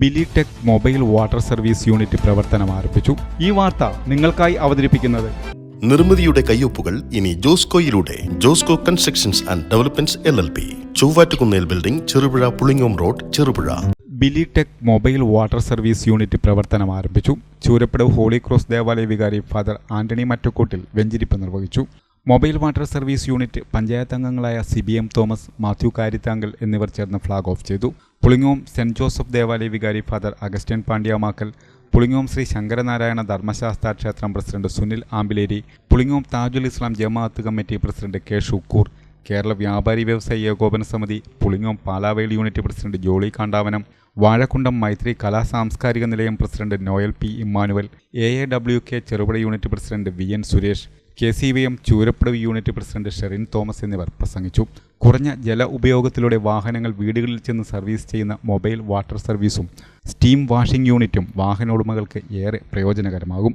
ബിലിടെക് mobile water service unit പ്രവർത്തനം ആരംഭിച്ചു. ഈ വാർത്ത നിങ്ങൾക്കായി അവതരിപ്പിക്കുന്നത് നിർമ്മിതിയുടെ കയ്യൊപ്പുകൾ ഇനി ജോസ്കോയിലൂടെ Josco constructions and developments L L P Chovvattukunnel building Cherupuzha Pulingome road Cherupuzha. ബിലിടെക് mobile water service unit പ്രവർത്തനം ആരംഭിച്ചു. ചൂരപ്പടവ് ഹോളി ക്രോസ് ദേവാലയ വികാരി ഫാദർ ആന്റണി മറ്റക്കൂട്ടിൽ വെഞ്ചിരിപ്പ് നിർവഹിച്ചു. Mobile water service unit panchayat അംഗങ്ങളായ C B M Thomas Mathew Karithankal എന്നിവർ ചേർന്ന് flag off ചെയ്തു. പുളിങ്ങോം സെന്റ് ജോസഫ് ദേവാലയ വികാരി ഫാദർ അഗസ്റ്റ്യൻ പാണ്ഡ്യാമാക്കൽ പുളിങ്ങോം ശ്രീ ശങ്കരനാരായണ ധർമ്മശാസ്ത്ര ക്ഷേത്രം president Sunil Ambileri Pulingome Thajul Islam Jamaath committee president K Shukoor Kerala Vyapari Vyavasayi Ekopana Samithi Pulingome Palavel unit president Jolly Kandavanam Vazhakkundam Maithri Kala Samskarika Nilayam president Noel P Immanuel A A W K Cherupuzha unit president V N Suresh K C V M Choorappadavu unit president Sherin Thomas എന്നിവർ പ്രസംഗിച്ചു. കുറഞ്ഞ ജല ഉപയോഗത്തിലൂടെ വാഹനങ്ങൾ വീടുകളിൽ ചെന്ന് service ചെയ്യുന്ന mobile water സർവീസും സ്റ്റീം വാഷിംഗ് യൂണിറ്റും വാഹന ഉടമകൾക്ക് ഏറെ പ്രയോജനകരമാകും.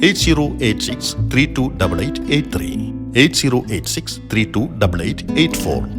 8086 328883,